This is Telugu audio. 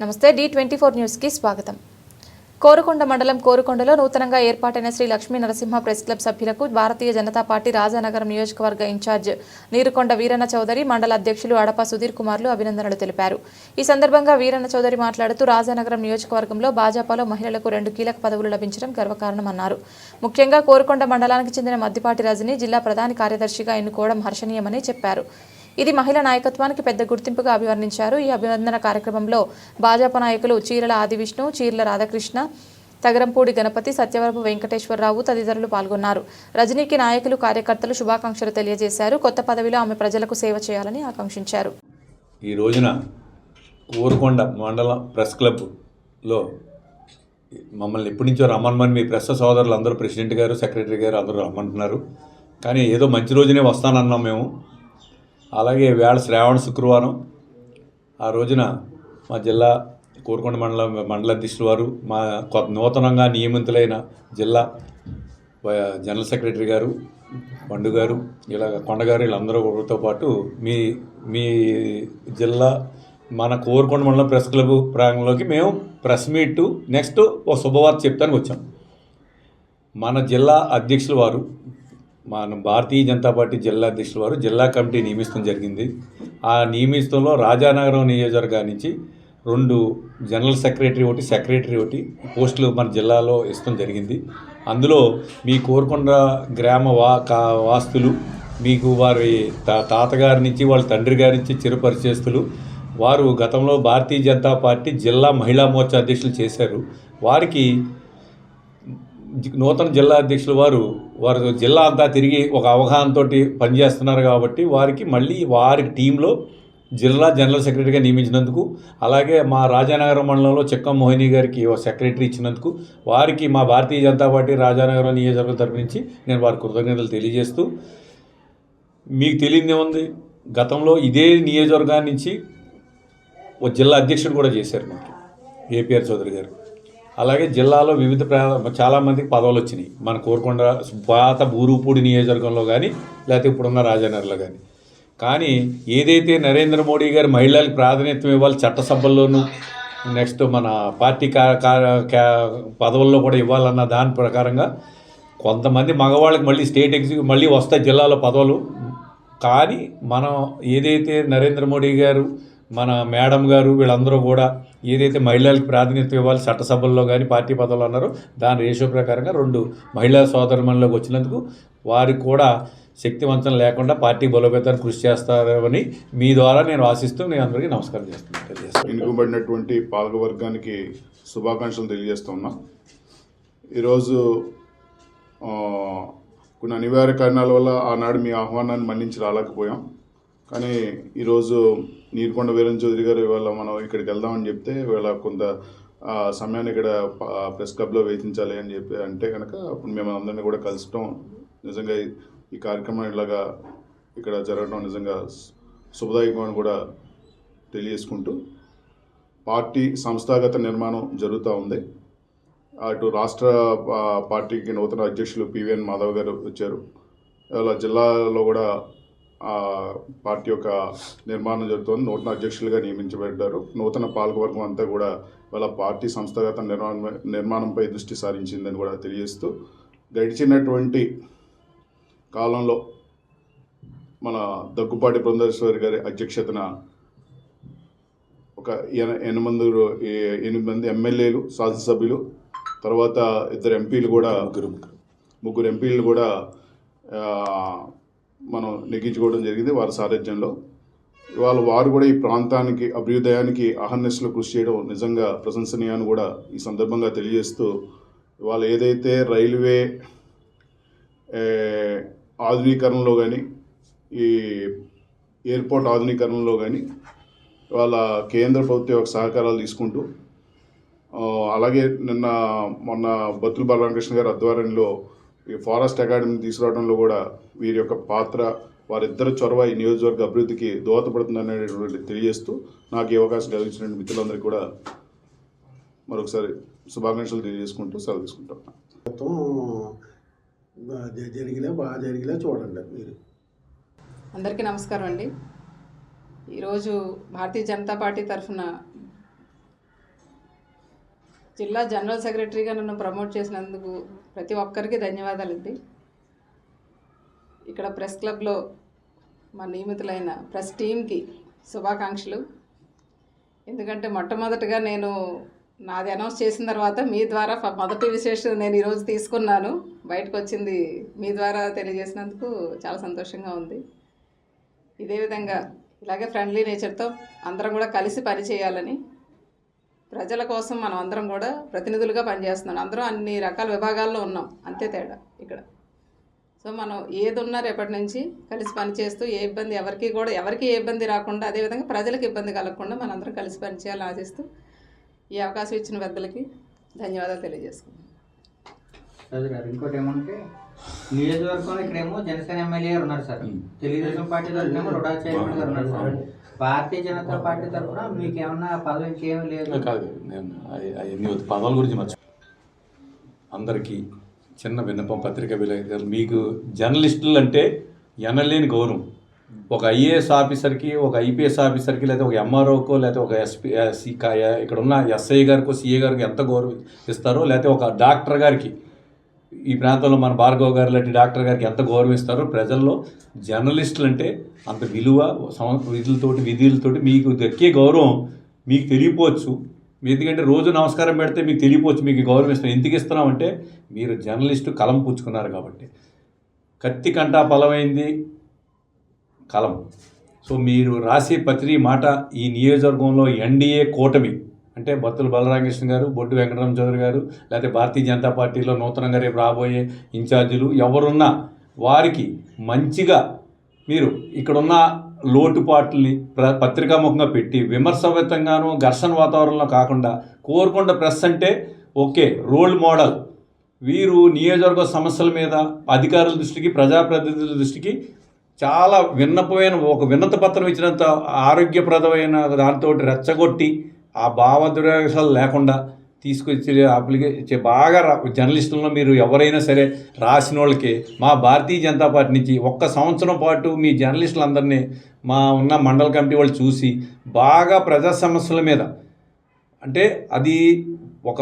నమస్తే డి ట్వంటీ ఫోర్ న్యూస్కి స్వాగతం. కోరుకొండ మండలం కోరుకొండలో నూతనంగా ఏర్పాటైన శ్రీ లక్ష్మీ నరసింహ ప్రెస్ క్లబ్ సభ్యులకు భారతీయ జనతా పార్టీ రాజానగరం నియోజకవర్గ ఇన్ఛార్జ్ నీరుకొండ వీరన్న చౌదరి మండల అధ్యక్షులు అడప సుధీర్ కుమార్లు అభినందనలు తెలిపారు. ఈ సందర్భంగా వీరన్న చౌదరి మాట్లాడుతూ రాజానగరం నియోజకవర్గంలో భాజపాలో మహిళలకు రెండు కీలక పదవులు లభించడం గర్వకారణమన్నారు. ముఖ్యంగా కోరుకొండ మండలానికి చెందిన మద్దిపాటి రజని జిల్లా ప్రధాన కార్యదర్శిగా ఎన్నుకోవడం హర్షణీయమని చెప్పారు. ఇది మహిళా నాయకత్వానికి పెద్ద గుర్తింపుగా అభివర్ణించారు. ఈ అభినందన కార్యక్రమంలో భాజపా నాయకులు చీరల ఆదివిష్ణు చీరల రాధాకృష్ణ తగరంపూడి గణపతి సత్యవరపు వెంకటేశ్వరరావు తదితరులు పాల్గొన్నారు. రజనీకి నాయకులు కార్యకర్తలు శుభాకాంక్షలు తెలియజేశారు. కొత్త పదవిలో ఆమె ప్రజలకు సేవ చేయాలని ఆకాంక్షించారు. ఈ రోజున కోరుకొండ మండల ప్రెస్ క్లబ్లో మమ్మల్ని ఎప్పటి నుంచో రమ్మనమని మీ ప్రెస్ సోదరులు అందరూ ప్రెసిడెంట్ గారు సెక్రటరీ గారు అందరూ రమ్మంటున్నారు. కానీ ఏదో మంచి రోజునే వస్తానన్నాం మేము. అలాగే వేళ శ్రావణ శుక్రవారం ఆ రోజున మా జిల్లా కోరుకొండ మండల మండలాధ్యక్షుల వారు మా కొత్త నూతనంగా నియమితులైన జిల్లా జనరల్ సెక్రటరీ గారు పండు గారు ఇలా కొండగారు వీళ్ళందరూతో పాటు మీ మీ జిల్లా మన కోరుకొండ మండలం ప్రెస్ క్లబ్ ప్రాంగంలోకి మేము ప్రెస్ మీట్ నెక్స్ట్ ఒక శుభవార్త చెప్తానికి వచ్చాం. మన జిల్లా అధ్యక్షుల వారు మన భారతీయ జనతా పార్టీ జిల్లా అధ్యక్షుల వారు జిల్లా కమిటీ నియమిస్తం జరిగింది. ఆ నియమిస్తంలో రాజానగరం నియోజకవర్గా నుంచి రెండు జనరల్ సెక్రటరీ ఒకటి సెక్రటరీ ఒకటి పోస్టులు మన జిల్లాలో ఇస్తం జరిగింది. అందులో మీ కోరుకొండ గ్రామ వా కా వాస్తులు మీకు వారి తా తాతగారి నుంచి వాళ్ళ తండ్రి గారి నుంచి చిరపరిచేస్తులు వారు గతంలో భారతీయ జనతా పార్టీ జిల్లా మహిళా మోర్చా అధ్యక్షులు చేశారు. వారికి నూతన జిల్లా అధ్యక్షులు వారు వారు జిల్లా అంతా తిరిగి ఒక అవగాహనతో పనిచేస్తున్నారు కాబట్టి వారికి మళ్ళీ వారి టీంలో జిల్లా జనరల్ సెక్రటరీగా నియమించినందుకు అలాగే మా రాజానగరం మండలంలో చెక్కం మోహిని గారికి ఓ సెక్రటరీ ఇచ్చినందుకు వారికి మా భారతీయ జనతా పార్టీ రాజానగరం నియోజకవర్గం తరపు నుంచి నేను వారి కృతజ్ఞతలు తెలియజేస్తూ మీకు తెలియదే ఉంది గతంలో ఇదే నియోజకవర్గాన్ని నుంచి ఓ జిల్లా అధ్యక్షుడు కూడా చేశారు మాకు ఏపీఆర్ చౌదరి గారు. అలాగే జిల్లాలో వివిధ ప్రా చాలామందికి పదవులు వచ్చినాయి. మన కోరుకొండ పాత బూరుపూడి నియోజకవర్గంలో కానీ లేకపోతే ఇప్పుడున్న రాజానగర్లో కానీ కానీ ఏదైతే నరేంద్ర మోడీ గారు మహిళలకు ప్రాధాన్యతం ఇవ్వాలి చట్టసభల్లోనూ నెక్స్ట్ మన పార్టీ కా పదవుల్లో కూడా ఇవ్వాలన్న దాని ప్రకారంగా కొంతమంది మగవాళ్ళకి మళ్ళీ స్టేట్ ఎగ్జిక్యూ మళ్ళీ వస్తాయి జిల్లాలో పదవులు. కానీ మనం ఏదైతే నరేంద్ర మోడీ గారు మన మేడం గారు వీళ్ళందరూ కూడా ఏదైతే మహిళలకు ప్రాధాన్యత ఇవ్వాలి చట్టసభల్లో కానీ పార్టీ పదవులు అన్నారో దాని రేషియో ప్రకారంగా రెండు మహిళా సోదరుమణిలోకి వచ్చినందుకు వారికి కూడా శక్తివంతం లేకుండా పార్టీ బలోపేతాన్ని కృషి చేస్తారని మీ ద్వారా నేను ఆశిస్తూ నేను అందరికీ నమస్కారం చేస్తున్నాను. ఎన్నుకోబడినటువంటి పాలకవర్గానికి శుభాకాంక్షలు తెలియజేస్తున్నా ఈరోజు కొన్ని అనివార్య కారణాల వల్ల ఆనాడు మీ ఆహ్వానాన్ని మన్నించి రాలేకపోయాం. కానీ ఈరోజు నీరుకొండ వీరన్ చౌదరి గారు ఇవాళ మనం ఇక్కడికి వెళ్దామని చెప్తే ఇవాళ కొంత సమయాన్ని ఇక్కడ ప్రెస్ క్లబ్లో వేధించాలి అని చెప్పి అంటే కనుక అప్పుడు మేము అందరినీ కూడా కలసటం నిజంగా ఈ- కార్యక్రమం ఇలాగా ఇక్కడ జరగడం నిజంగా శుభదాయకం అని కూడా తెలియజేసుకుంటూ పార్టీ సంస్థాగత నిర్మాణం జరుగుతూ ఉంది. అటు రాష్ట్ర పార్టీకి నూతన అధ్యక్షులు పివిఎన్ మాధవ్ గారు వచ్చారు. ఇలా జిల్లాలో కూడా పార్టీ యొక్క నిర్మాణం జరుగుతుంది. నూతన అధ్యక్షులుగా నియమించబడ్డారు. నూతన పాలకవర్గం అంతా కూడా వాళ్ళ పార్టీ సంస్థాగత నిర్మాణం నిర్మాణంపై దృష్టి సారించిందని కూడా తెలియజేస్తూ గడిచినటువంటి కాలంలో మన దగ్గుపాటి బృందేశ్వరి గారి అధ్యక్షతన ఒక ఎన- ఎనిమిది ఎనిమిది మంది ఎమ్మెల్యేలు శాసనసభ్యులు తర్వాత ఇద్దరు ఎంపీలు కూడా ముగ్గురు ముగ్గురు ఎంపీలు కూడా మనం నెగ్గించుకోవడం జరిగింది వారి సారథ్యంలో. ఇవాళ వారు కూడా ఈ ప్రాంతానికి అభ్యుదయానికి అహర్నెస్లో కృషి చేయడం నిజంగా ప్రశంసనీయాన్ని కూడా ఈ సందర్భంగా తెలియజేస్తూ ఇవాళ ఏదైతే రైల్వే ఆధునీకరణలో కానీ ఈ ఎయిర్పోర్ట్ ఆధునీకరణలో కానీ వాళ్ళ కేంద్ర ప్రభుత్వం యొక్క సహకారాలు తీసుకుంటూ అలాగే నిన్న మొన్న బతులు బాలరామకృష్ణ గారి ఆధ్వర్యంలో ఈ ఫారెస్ట్ అకాడమీ తీసుకురావడంలో కూడా వీరి యొక్క పాత్ర వారిద్దరి చొరవ ఈ నియోజకవర్గ అభివృద్ధికి దోహదపడుతుంది అనేటువంటి తెలియజేస్తూ నాకు ఈ అవకాశం కలిగించిన మిత్రులందరికీ కూడా మరొకసారి శుభాకాంక్షలు తెలియజేసుకుంటూ సెలవు తీసుకుంటాం. మొత్తం జరిగినా బాగా జరిగినా చూడండి మీరు. అందరికీ నమస్కారం అండి. ఈరోజు భారతీయ జనతా పార్టీ తరఫున జిల్లా జనరల్ సెక్రటరీగా నన్ను ప్రమోట్ చేసినందుకు ప్రతి ఒక్కరికి ధన్యవాదాలండి ఇక్కడ ప్రెస్ క్లబ్లో మా నియమితులైన ప్రెస్ టీంకి శుభాకాంక్షలు. ఎందుకంటే మొట్టమొదటిగా నేను నాది అనౌన్స్ చేసిన తర్వాత మీ ద్వారా మొదటి విశేషం నేను ఈరోజు తీసుకున్నాను. బయటకు వచ్చింది మీ ద్వారా తెలియజేసినందుకు చాలా సంతోషంగా ఉంది. ఇదే విధంగా ఇలాగే ఫ్రెండ్లీ నేచర్తో అందరం కూడా కలిసి పని చేయాలని ప్రజల కోసం మనం అందరం కూడా ప్రతినిధులుగా పనిచేస్తున్నాం. అందరం అన్ని రకాల విభాగాల్లో ఉన్నాం. అంతే తేడా ఇక్కడ. సో మనం ఏది ఉన్నా రేపటి నుంచి కలిసి పనిచేస్తూ ఏ ఇబ్బంది ఎవరికి కూడా ఎవరికి ఏ ఇబ్బంది రాకుండా అదేవిధంగా ప్రజలకు ఇబ్బంది కలగకుండా మనందరం అందరం కలిసి పనిచేయాలని ఆశిస్తూ ఈ అవకాశం ఇచ్చిన పెద్దలకి ధన్యవాదాలు తెలియజేసుకుంటాం ఇంకోటి ఏమంటే నియోజకవర్గంలో ఇక్కడేమో జనసేన ఎమ్మెల్యే గారు ఉన్నారు సార్. తెలుగుదేశం పార్టీ తరఫునేమో రుడా చైర్మన్ గారు ఉన్నారు సార్. భారతీయ జనతా పార్టీ తరఫున మీకు ఏమన్నా పదవి ఇంకేమీ లేదు? కాదు. నేను అవన్నీ పదాల గురించి మర్చి అందరికీ చిన్న విన్నపం పత్రిక విలేకరులు మీకు జర్నలిస్టులు అంటే ఎనలేని గౌరవం. ఒక ఐఏఎస్ ఆఫీసర్కి ఒక ఐపీఎస్ ఆఫీసర్కి లేదా ఒక ఎంఆర్ఓకో లేదా ఒక ఎస్పీ ఇక్కడ ఉన్న ఎస్ఐ గారికో సిఏ గారికి ఎంత గౌరవం ఇస్తారో లేకపోతే ఒక డాక్టర్ గారికి ఈ ప్రాంతంలో మన భార్గవ్ గారు లాంటి డాక్టర్ గారికి ఎంత గౌరవిస్తారో ప్రజల్లో జర్నలిస్టులు అంటే అంత విలువ సం- విధులతోటి విధులతోటి మీకు దక్కే గౌరవం మీకు తెలియపోవచ్చు. ఎందుకంటే రోజు నమస్కారం పెడితే మీకు తెలియపోవచ్చు మీకు గౌరవం ఇస్తాం. ఎందుకు ఇస్తున్నామంటే మీరు జర్నలిస్టు కలం పుచ్చుకున్నారు కాబట్టి. కత్తి కంటా బలమైంది కలం. సో మీరు రాసే ప్రతి మాట ఈ నియోజకవర్గంలో ఎన్డీఏ కూటమి అంటే బత్తుల బలరామకృష్ణ గారు బొడ్డు వెంకటరామ చౌదరి గారు లేకపోతే భారతీయ జనతా పార్టీలో నూతనంగా రేపు రాబోయే ఇన్ఛార్జీలు ఎవరున్నా వారికి మంచిగా మీరు ఇక్కడున్న లోటుపాట్లని ప్ర పత్రికాముఖంగా పెట్టి విమర్శవంతంగాను ఘర్షణ వాతావరణంలో కాకుండా కోరుకొండ ప్రెస్ అంటే ఓకే రోల్ మోడల్. వీరు నియోజకవర్గ సమస్యల మీద అధికారుల దృష్టికి ప్రజాప్రతినిధుల దృష్టికి చాలా విన్నపమైన ఒక విన్నత పత్రం ఇచ్చినంత ఆరోగ్యప్రదమైన దాంతో రెచ్చగొట్టి ఆ భావదురేషాలు లేకుండా తీసుకొచ్చి అప్లికే బాగా రా- జర్నలిస్టులను మీరు ఎవరైనా సరే రాసిన వాళ్ళకి మా భారతీయ జనతా పార్టీ నుంచి ఒక్క సంవత్సరం పాటు మీ జర్నలిస్టులందరినీ మా ఉన్న మండల కమిటీ వాళ్ళు చూసి బాగా ప్రజా సమస్యల మీద అంటే అది ఒక